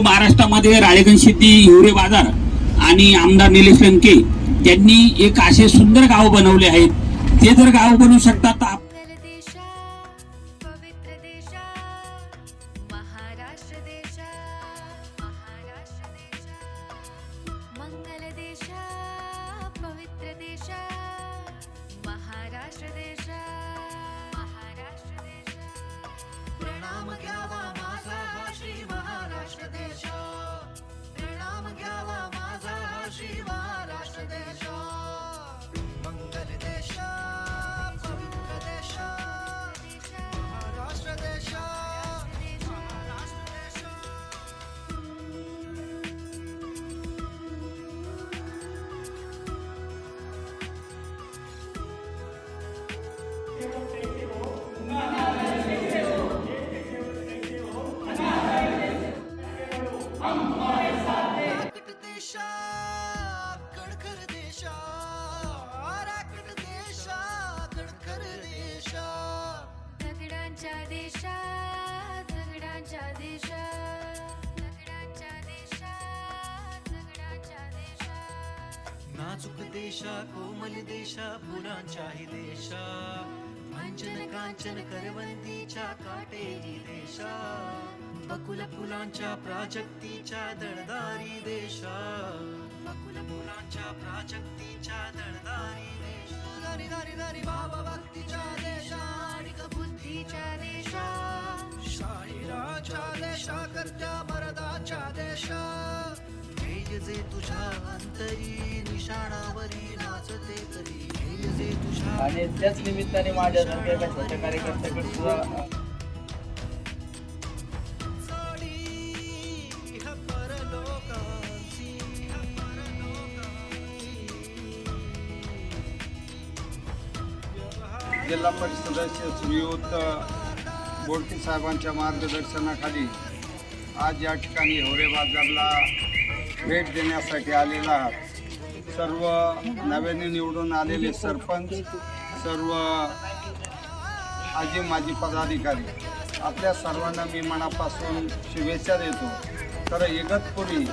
महाराष्ट्रामध्ये राळेगण शेती हिवरे बाजार आणि आमदार निलेश लंके त्यांनी एक असे सुंदर गाव बनवले आहेत. ते जर गाव बनवू शकतात तर नाजूक देशा कोमल देशा फुलांच्याही देशा. अंजन कांचन करवंदीच्या काटेरी देशा बकुल फुलांच्या प्राजक्तीच्या दळदारी देशा. बकुल फुलांच्या प्राजक्तीच्या दळदारी देशा. दारी दारी दारी बाबा भक्तीच्या देशा. आणि बुद्धीच्या देशा. शाहिराच्या देशा करत्या मरदाच्या देशा. जे तुझ्या अंतरी निशाणावरी नाचते तरी जे तुझ्या आणि त्याच निमित्ताने एका छोट्या कार्यकर्त्याकडे सुद्धा साडी ह्या परलोकांची, ह्या परलोकांची. जिल्हा परिषद सदस्य श्रीयुत बोडके साहेबांच्या मार्गदर्शनाखाली आज या ठिकाणी होरे बाजारला भेट देण्यासाठी आलेला आहात. सर्व नव्याने निवडून आलेले सरपंच सर्व आजी माजी पदाधिकारी आपल्या सर्वांना मी मनापासून शुभेच्छा देतो. तर इगतपुरी